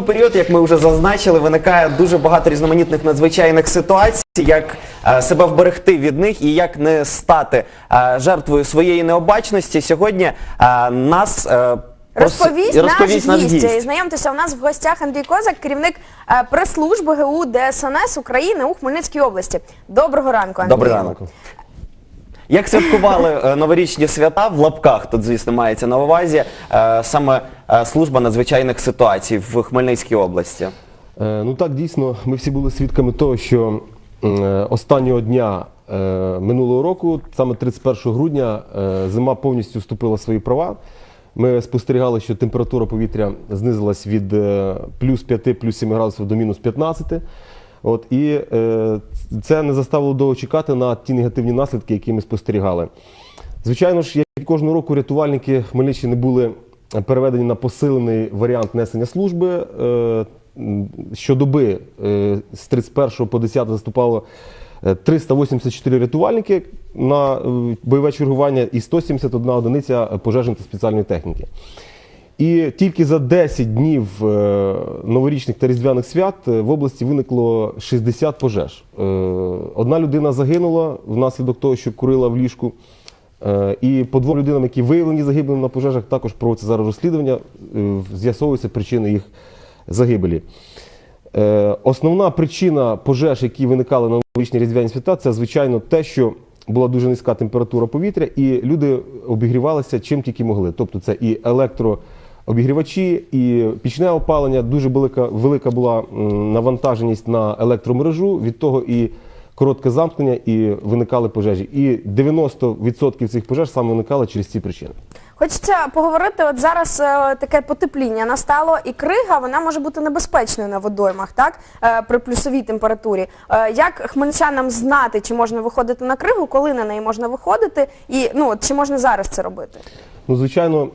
зимовий період, як ми вже зазначили, виникає дуже багато різноманітних надзвичайних ситуацій, як е, себе вберегти від них і як не стати е, жертвою своєї необачності. Сьогодні е, нас Розповість, розповість наш гість. гість. Знайомтеся, у нас в гостях Андрій Козак, керівник прес-служби ГУ ДСНС України у Хмельницькій області. Доброго ранку, Андрій. Добрий ранок. Як святкували е, новорічні свята в лапках, тут, звісно, мається на увазі е, саме е, служба надзвичайних ситуацій в Хмельницькій області. Ну так, дійсно, ми всі були свідками того, що останнього дня минулого року, саме 31 грудня, зима повністю вступила в свої права. Ми спостерігали, що температура повітря знизилась від плюс 5, плюс 7 градусів до мінус 15. От, і е, це не заставило довго чекати на ті негативні наслідки, які ми спостерігали. Звичайно ж, як і кожного року, рятувальники Хмельниччини були переведені на посилений варіант несення служби. Е, Щодоби е, з 31 по 10 заступало е, 384 рятувальники на е, бойове чергування і 171 одиниця пожежної та спеціальної техніки. І тільки за 10 днів е, новорічних та різдвяних свят е, в області виникло 60 пожеж. Е, Одна людина загинула внаслідок того, що курила в ліжку. І по двом людинам, які виявлені загиблими на пожежах, також проводиться зараз розслідування, з'ясовуються причини їх загибелі. Основна причина пожеж, які виникали на новорічні різдвяні свята, це звичайно те, що була дуже низька температура повітря, і люди обігрівалися чим тільки могли. Тобто це і електрообігрівачі, і пічне опалення. Дуже велика, велика була навантаженість на електромережу. Від того і коротке замкнення, і виникали пожежі. І 90% цих пожеж саме виникали через ці причини. Хочеться поговорити. От зараз е, таке потепління настало, і крига вона може бути небезпечною на водоймах, так е, при плюсовій температурі. Е, як хмельничанам знати, чи можна виходити на кригу, коли на неї можна виходити, і ну чи можна зараз це робити? Ну, звичайно,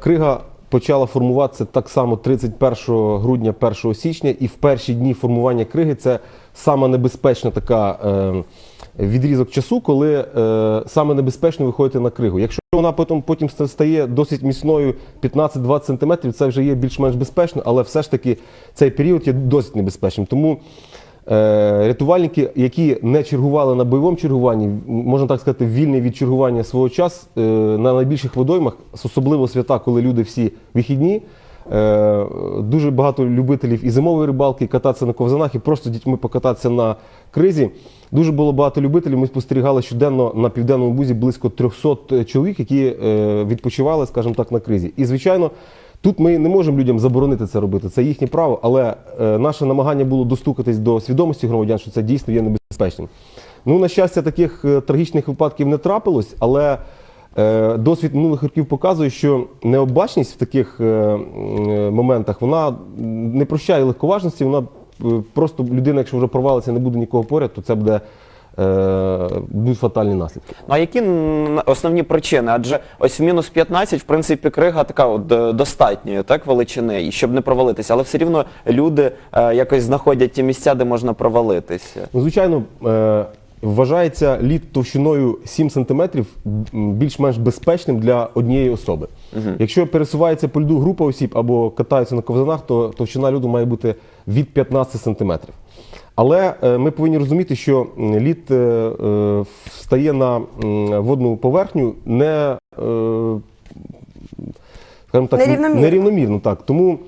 крига почала формуватися так само 31 грудня, 1 січня, і в перші дні формування криги це саме небезпечна така е, відрізок часу, коли е, саме небезпечно виходити на кригу. Якщо вона потім, потім стає досить міцною 15-20 см, це вже є більш-менш безпечно, але все ж таки цей період є досить небезпечним. Тому Рятувальники, які не чергували на бойовому чергуванні, можна так сказати, вільні від чергування свого часу е, на найбільших водоймах, особливо свята, коли люди всі вихідні. е, Дуже багато любителів і зимової рибалки, і кататися на ковзанах, і просто дітьми покататися на кризі. Дуже було багато любителів. Ми спостерігали щоденно на південному бузі близько 300 чоловік, які е, відпочивали, скажімо так, на кризі. І звичайно. Тут ми не можемо людям заборонити це робити, це їхнє право, але е, наше намагання було достукатись до свідомості громадян, що це дійсно є небезпечним. Ну, на щастя, таких е, трагічних випадків не трапилось, але е, досвід минулих років показує, що необачність в таких е, е, моментах вона не прощає легковажності, вона е, просто людина, якщо вже провалиться, не буде нікого поряд, то це буде. Е, Будуть фатальні наслідки. Ну а які основні причини? Адже ось в мінус 15, в принципі, крига така от е, достатньої так, величини, щоб не провалитися, але все рівно люди е, якось знаходять ті місця, де можна провалитися. Ну, звичайно, вважається лід товщиною 7 см більш-менш безпечним для однієї особи. Якщо пересувається по льду група осіб або катаються на ковзанах, то товщина льоду має бути від 15 см. Але е, ми повинні розуміти, що лід е, е, встає на водну поверхню не скажімо так, Нерівномірно. нерівномірно так. Тому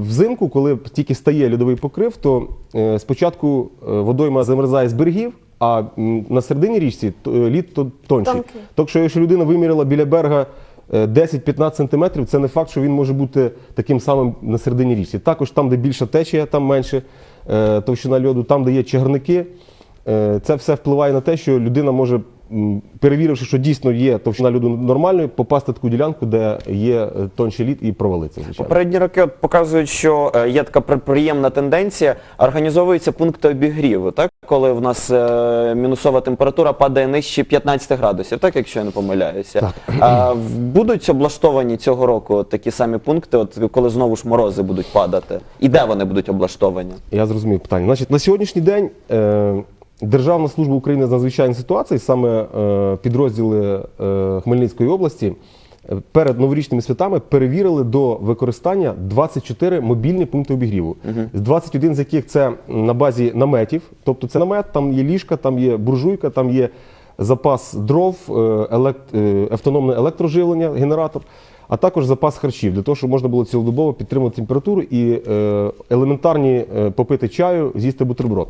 взимку, коли тільки стає льодовий покрив, то е, спочатку е, водойма замерзає з берегів, а на середині річці е, лід то тонший. Тонкий. Тобто, якщо людина виміряла біля берега е, 10-15 сантиметрів, це не факт, що він може бути таким самим на середині річці. Також там, де більша течія, там менше е, товщина льоду, там, де є чагарники, е, це все впливає на те, що людина може, перевіривши, що дійсно є товщина льоду нормальною, попасти в таку ділянку, де є е, тонший лід і провалитися. Звичайно. Попередні роки от показують, що е, є така при- приємна тенденція, організовуються пункти обігріву, так? коли в нас е, мінусова температура падає нижче 15 градусів, так якщо я не помиляюся. А, будуть облаштовані цього року от такі самі пункти, от коли знову ж морози будуть падати. І де вони будуть облаштовані? Я зрозумів питання. Значить, на сьогоднішній день е, Державна служба України з надзвичайних ситуацій, саме е, підрозділи е, Хмельницької області, е, перед новорічними святами перевірили до використання 24 мобільні пункти обігріву. З 21 з яких це на базі наметів, тобто це намет, там є ліжка, там є буржуйка, там є запас дров, елект- автономне електроживлення, генератор, а також запас харчів для того, щоб можна було цілодобово підтримувати температуру і елементарні попити чаю, з'їсти бутерброд.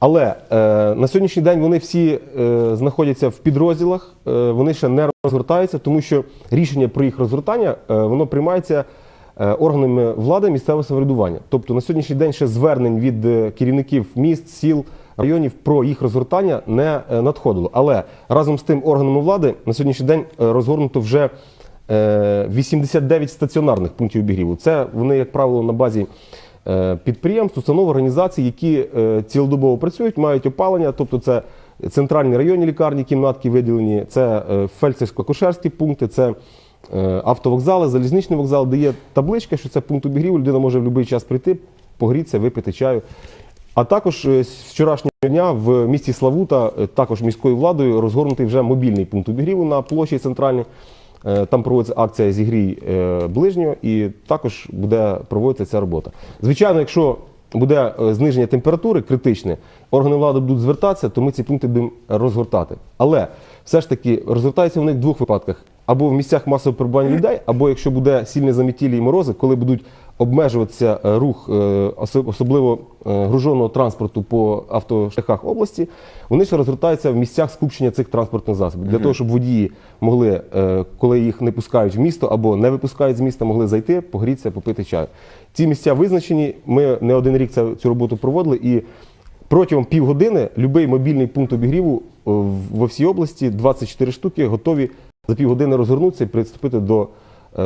Але е, на сьогоднішній день вони всі е, знаходяться в підрозділах, е, вони ще не розгортаються, тому що рішення про їх розгортання е, воно приймається е, органами влади місцевого самоврядування. Тобто на сьогоднішній день ще звернень від е, керівників міст, сіл, районів про їх розгортання не е, надходило. Але разом з тим органами влади на сьогоднішній день е, розгорнуто вже е, 89 стаціонарних пунктів обігріву. Це вони, як правило, на базі підприємств, установ, організацій, які е, цілодобово працюють, мають опалення, тобто це центральні районні лікарні, кімнатки виділені, це е, фельдшерсько-акушерські пункти, це е, автовокзали, залізничний вокзал, де є табличка, що це пункт обігріву, людина може в будь-який час прийти, погрітися, випити чаю. А також е, з вчорашнього дня в місті Славута, е, також міською владою, розгорнутий вже мобільний пункт обігріву на площі центральній. Е, Там проводиться акція Зігрій е, ближнього, і також буде проводитися ця робота. Звичайно, якщо буде е, зниження температури критичне, органи влади будуть звертатися, то ми ці пункти будемо розгортати. Але все ж таки розгортаються вони в двох випадках: або в місцях масового перебування людей, або якщо буде сильне замітілі і морози, коли будуть обмежуватися е, рух, е, особливо е, груженого транспорту по автошляхах області, вони ще розгортаються в місцях скупчення цих транспортних засобів для того, щоб водії могли, коли їх не пускають в місто або не випускають з міста, могли зайти, погрітися, попити чаю. Ці місця визначені. Ми не один рік цю роботу проводили і. Протягом півгодини будь-який мобільний пункт обігріву в- во всій області, 24 штуки, готові за півгодини розгорнутися і приступити до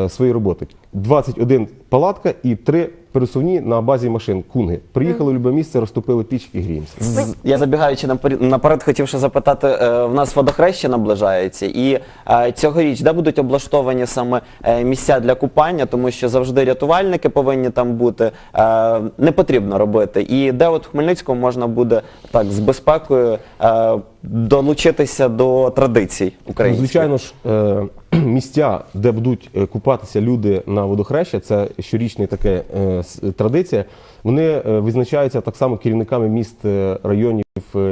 своєї роботи. 21 палатка і 3 пересувні на базі машин кунги. Приїхали в любе місце, розтопили піч і гріємося. З- Я забігаючи наперед, наперед хотів ще запитати, е, в нас водохреща наближається, і е, цьогоріч де будуть облаштовані саме е, місця для купання, тому що завжди рятувальники повинні там бути, е, не потрібно робити. І де от в Хмельницькому можна буде так з безпекою е, долучитися до традицій Ну, українських? Звичайно ж, е, місця, де будуть е, купатися люди на водохреща, це щорічна таке е, традиція. Вони е, визначаються так само керівниками міст, районів,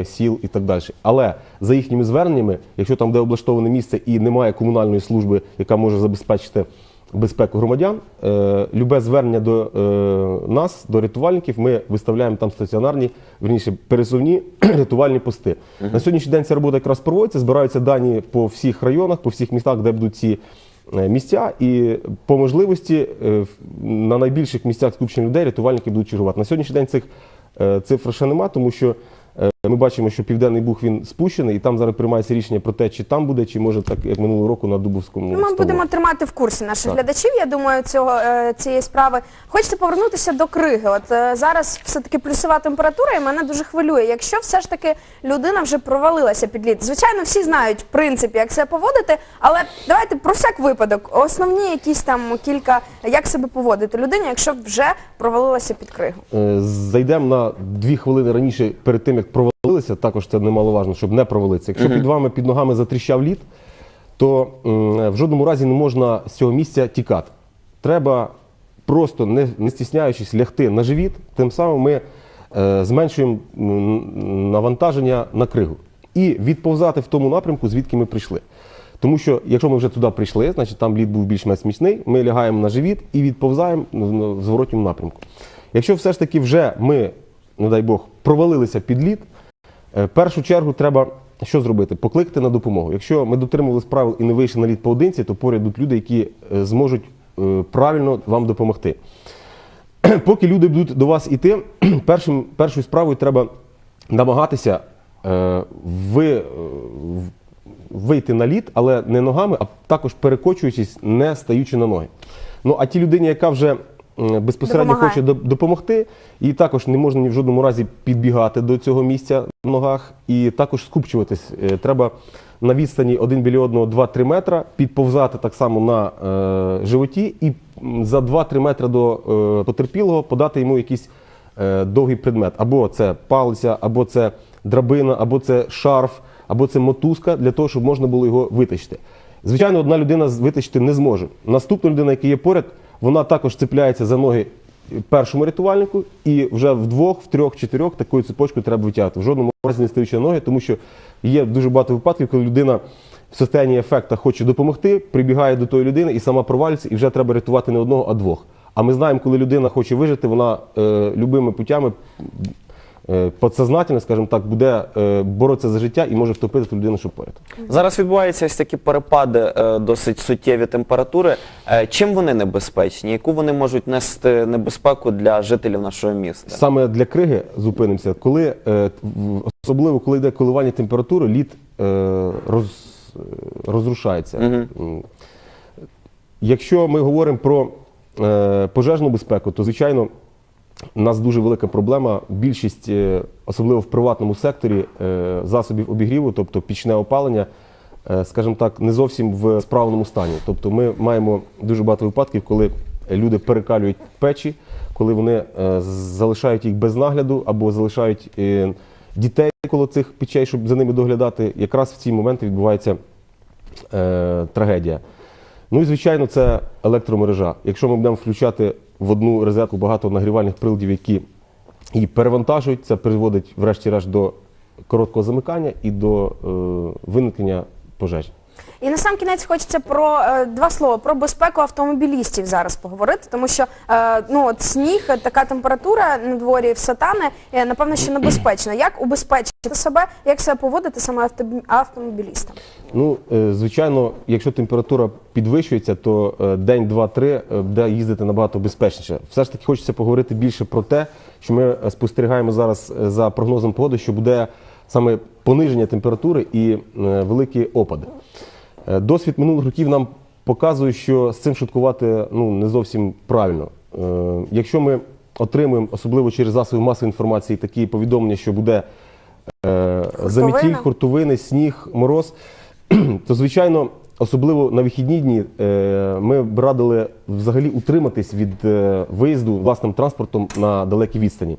сіл і так далі. Але за їхніми зверненнями, якщо там де облаштоване місце і немає комунальної служби, яка може забезпечити безпеку громадян, е, любе звернення до е, нас, до рятувальників, ми виставляємо там стаціонарні, верніше пересувні рятувальні пости. На сьогоднішній день ця робота якраз проводиться, збираються дані по всіх районах, по всіх містах, де будуть ці е, місця, і по можливості на найбільших місцях скупчення людей рятувальники будуть чергувати. На сьогоднішній день цих цифр ще нема, тому що ми бачимо, що південний буг він спущений, і там зараз приймається рішення про те, чи там буде, чи може так, як минулого року на Дубовському. Ну, Ми будемо тримати в курсі наших Так. глядачів, я думаю, цього, е, цієї справи. Хочеться повернутися до криги. От е, зараз все-таки плюсова температура, і мене дуже хвилює. Якщо все ж таки людина вже провалилася під лід. Звичайно, всі знають в принципі, як себе поводити, але давайте про всяк випадок. Основні якісь там кілька, як себе поводити людині, якщо вже провалилася під кригу. Е, Зайдемо на дві хвилини раніше перед тим, як провалилися, також це немаловажно, щоб не провалитися. Якщо під вами під ногами затріщав лід, то м, в жодному разі не можна з цього місця тікати. Треба просто, не, не стісняючись, лягти на живіт, тим самим ми е, зменшуємо м, навантаження на кригу. І відповзати в тому напрямку, звідки ми прийшли. Тому що якщо ми вже туди прийшли, значить там лід був більш-менш міцний, ми лягаємо на живіт і відповзаємо в в зворотньому напрямку. Якщо все ж таки вже ми, не дай Бог, провалилися під лід, в першу чергу треба що зробити? Покликати на допомогу. Якщо ми дотримувалися правил і не вийшли на лід поодинці, то поряд будуть люди, які е, зможуть е, правильно вам допомогти. Поки люди будуть до вас іти, першим, першою справою треба намагатися е, ви, е, вийти на лід, але не ногами, а також перекочуючись, не стаючи на ноги. Ну а ті людині, яка вже безпосередньо Допомагає. хоче доп- допомогти, їй також не можна ні в жодному разі підбігати до цього місця в ногах і також скупчуватись. Е, Треба на відстані один біля одного 2-3 метра підповзати так само на е, животі і м, за 2-3 метри до е, потерпілого подати йому якийсь е, довгий предмет. Або це палиця, або це драбина, або це шарф, або це мотузка для того, щоб можна було його витащити. Звичайно, одна людина з- витащити не зможе. Наступна людина, яка є поряд, вона також цепляється за ноги першому рятувальнику, і вже в двох, в трьох, чотирьох такою цепочкою треба витягати. В жодному разі не стаючи на ноги, тому що є дуже багато випадків, коли людина в состоянні ефекта хоче допомогти, прибігає до тої людини і сама провалюється, і вже треба рятувати не одного, а двох. А ми знаємо, коли людина хоче вижити, вона е, любими путями подсознательно, скажімо так, буде е, боротися за життя і може втопити ту людину, що поряд. Зараз відбуваються ось такі перепади е, досить суттєві температури. Е, чим вони небезпечні? Яку вони можуть нести небезпеку для жителів нашого міста? Саме для криги зупинимося, коли е, в- особливо коли йде коливання температури, лід е, роз, розрушається. М. Якщо ми говоримо про е, пожежну безпеку, то звичайно у нас дуже велика проблема. Більшість, е, особливо в приватному секторі, е, засобів обігріву, тобто пічне опалення, е, скажімо так, не зовсім в справному стані. Тобто ми маємо дуже багато випадків, коли люди перекалюють печі, коли вони залишають їх без нагляду або залишають дітей коло цих печей, щоб за ними доглядати. Якраз в ці моменти відбувається трагедія. Ну і звичайно, це електромережа. Якщо ми будемо включати в одну розетку багато нагрівальних приладів, які її перевантажують, це призводить, врешті-решт, до короткого замикання і до е, виникнення пожежі. І на сам кінець хочеться про е, два слова про безпеку автомобілістів зараз поговорити, тому що е, ну от сніг, така температура на дворі все тане, е, напевно, що небезпечно. Як убезпечити себе, як себе поводити саме автобі- автомобілістам? Ну, е, звичайно, якщо температура підвищується, то день, два, три е, буде їздити набагато безпечніше. Все ж таки хочеться поговорити більше про те, що ми спостерігаємо зараз за прогнозом погоди, що буде саме пониження температури і е, великі опади. Е, Досвід минулих років нам показує, що з цим шуткувати ну, не зовсім правильно. Е, Якщо ми отримуємо, особливо через засоби масової інформації, такі повідомлення, що буде заметіль, хуртовини, сніг, мороз, то звичайно, особливо на вихідні дні, ми б радили взагалі утриматись від виїзду власним транспортом на далекі відстані.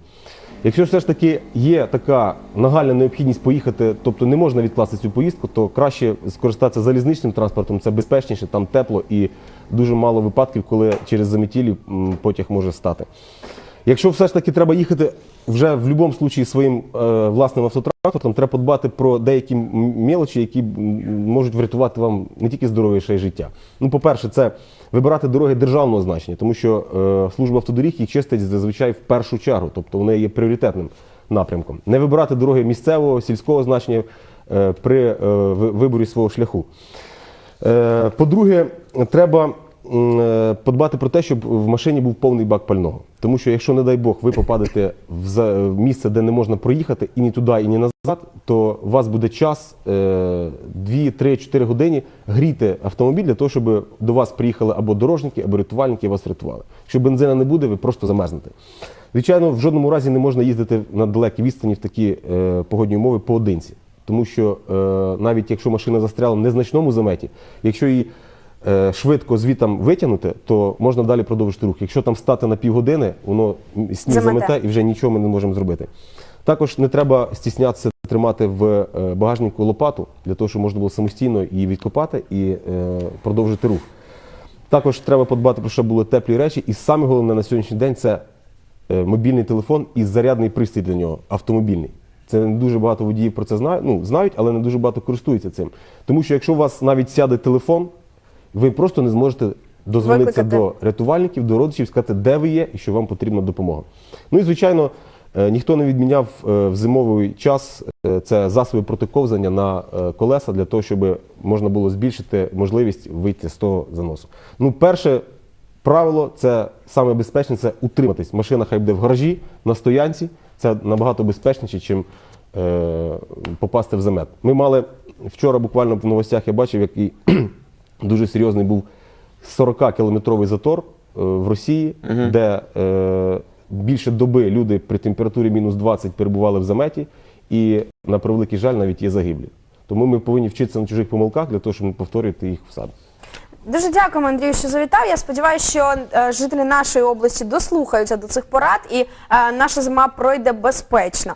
Якщо все ж таки є така нагальна необхідність поїхати, тобто не можна відкласти цю поїздку, то краще скористатися залізничним транспортом, це безпечніше, там тепло і дуже мало випадків, коли через заметілі потяг може стати. Якщо все ж таки треба їхати вже в будь-якому випадку своїм е, власним автотранспортом, треба подбати про деякі мелочі, які можуть врятувати вам не тільки здоров'я, ще й життя. Ну, по-перше, це вибирати дороги державного значення, тому що е, служба автодоріг їх чистить зазвичай в першу чергу, тобто вони є пріоритетним напрямком. Не вибирати дороги місцевого, сільського значення е, при е, виборі свого шляху. Е, По-друге, треба подбати про те, щоб в машині був повний бак пального. Тому що, якщо, не дай Бог, ви попадете в місце, де не можна проїхати і ні туди, і ні назад, то у вас буде час 2, 3, 4 години гріти автомобіль для того, щоб до вас приїхали або дорожники, або рятувальники і вас врятували. Якщо бензина не буде, ви просто замерзнете. Звичайно, в жодному разі не можна їздити на далекі відстані в такі е, погодні умови поодинці. Тому що е, навіть якщо машина застряла в незначному заметі, якщо її е, швидко звітам витягнути, то можна далі продовжити рух. Якщо там стати на півгодини, воно сніг Замете. і вже нічого ми не можемо зробити. Також не треба стіснятися тримати в е, багажнику лопату для того, щоб можна було самостійно її відкопати і е, продовжити рух. Також треба подбати про що були теплі речі, і саме головне на сьогоднішній день це е, мобільний телефон і зарядний пристрій для нього, автомобільний. Це не дуже багато водіїв про це знають, ну, знають, але не дуже багато користуються цим. Тому що якщо у вас навіть сяде телефон, ви просто не зможете дозвонитися до рятувальників, до родичів, сказати, де ви є і що вам потрібна допомога. Ну і звичайно, е, ніхто не відміняв е, в зимовий час е, це засоби протиковзання на колеса для того, щоб можна було збільшити можливість вийти з того заносу. Ну, перше правило це саме безпечне це утриматись. Машина хай буде в гаражі, на стоянці. Це набагато безпечніше, ніж е, попасти в замет. Ми мали вчора буквально в новостях я бачив, який дуже серйозний був 40-кілометровий затор е, в Росії, де е, більше доби люди при температурі мінус 20 перебували в заметі, і на превеликий жаль навіть є загиблі. Тому ми повинні вчитися на чужих помилках для того, щоб не повторювати їх в себе. Дуже дякуємо, Андрію, що завітав. Я сподіваюся, що е, жителі нашої області дослухаються до цих порад і е, наша зима пройде безпечно.